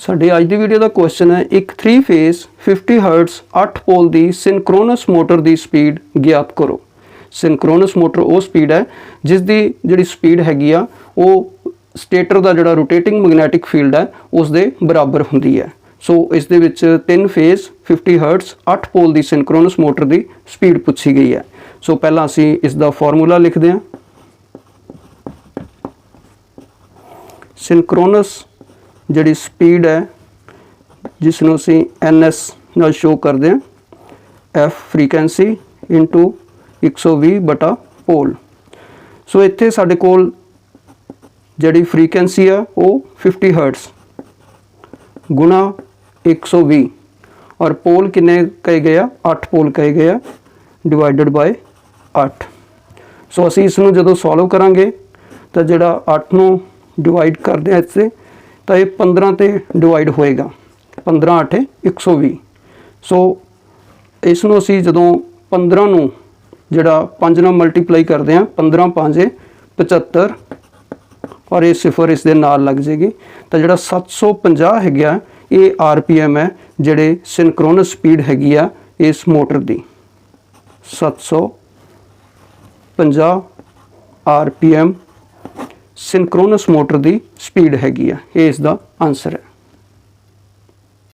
ਸਾਡੇ ਅੱਜ ਦੀ ਵੀਡੀਓ ਦਾ ਕੁਐਸਚਨ ਹੈ, ਇੱਕ 3 ਫੇਸ 50 ਹਰਟਜ਼ 8 ਪੋਲ ਦੀ ਸਿੰਕ੍ਰੋਨਸ ਮੋਟਰ ਦੀ ਸਪੀਡ ਗਿਆਤ ਕਰੋ। ਸਿੰਕ੍ਰੋਨਸ ਮੋਟਰ ਉਹ ਸਪੀਡ ਹੈ ਜਿਸ ਦੀ ਜਿਹੜੀ ਸਪੀਡ ਹੈਗੀ ਆ, ਉਹ ਸਟੇਟਰ ਦਾ ਜਿਹੜਾ ਰੋਟੇਟਿੰਗ ਮੈਗਨੈਟਿਕ ਫੀਲਡ ਹੈ ਉਸ ਦੇ ਬਰਾਬਰ ਹੁੰਦੀ ਹੈ। ਸੋ ਇਸ ਦੇ ਵਿੱਚ ਤਿੰਨ ਫੇਸ 50 ਹਰਟਜ਼ 8 ਪੋਲ ਦੀ ਸਿੰਕ੍ਰੋਨਸ ਮੋਟਰ ਦੀ ਸਪੀਡ ਪੁੱਛੀ ਗਈ ਹੈ। ਸੋ ਪਹਿਲਾਂ ਅਸੀਂ ਇਸ ਦਾ ਫਾਰਮੂਲਾ ਲਿਖਦੇ ਹਾਂ। ਸਿੰਕ੍ਰੋਨਸ ਜਿਹੜੀ ਸਪੀਡ ਹੈ ਜਿਸ ਨੂੰ ਅਸੀਂ ns ਨਾਲ ਸ਼ੋ ਕਰਦੇ ਹਾਂ, f ਫ੍ਰੀਕੁਐਂਸੀ 120 ਬਟਾ ਪੋਲ। ਸੋ ਇੱਥੇ ਸਾਡੇ ਕੋਲ ਜਿਹੜੀ ਫ੍ਰੀਕੁਐਂਸੀ ਆ, ਉਹ 50 ਹਰਟਸ ਗੁਣਾ 120 ਔਰ ਪੋਲ ਕਿੰਨੇ ਕਹੇ ਗਏ ਆ? 8 ਪੋਲ ਕਹੇ ਗਏ ਆ ਡਿਵਾਈਡਡ ਬਾਈ 8 ਸੋ ਅਸੀਂ ਇਸ ਨੂੰ ਜਦੋਂ ਸੋਲਵ ਕਰਾਂਗੇ, ਤਾਂ ਜਿਹੜਾ 8 ਨੂੰ ਡਿਵਾਈਡ ਕਰਦੇ ਆ ਇੱਥੇ ਤਾਂ ਇਹ 15 ਤੇ ਡਿਵਾਈਡ ਹੋਏਗਾ। 15 8 120 ਸੋ ਇਸ ਨੂੰ ਅਸੀਂ ਜਦੋਂ 15 ਨੂੰ ਜਿਹੜਾ 5 ਨਾਲ ਮਲਟੀਪਲਾਈ ਕਰਦੇ ਹਾਂ 15 5 75 ਔਰ ਇਹ ਸਿਫਰ ਇਸ ਦੇ ਨਾਲ ਲੱਗ ਜੇਗੀ। ਤਾਂ ਜਿਹੜਾ 750 ਹੈਗਾ ਇਹ ਆਰਪੀਐਮ ਹੈ, ਜਿਹੜੇ ਸਿੰਕ੍ਰੋਨਸ ਸਪੀਡ ਹੈਗੀ ਆ ਇਸ ਮੋਟਰ ਦੀ। 750 R P M synchronous motor ਦੀ ਸਪੀਡ ਹੈਗੀ ਆ। ਇਹ ਇਸ ਦਾ ਆਨਸਰ ਹੈ।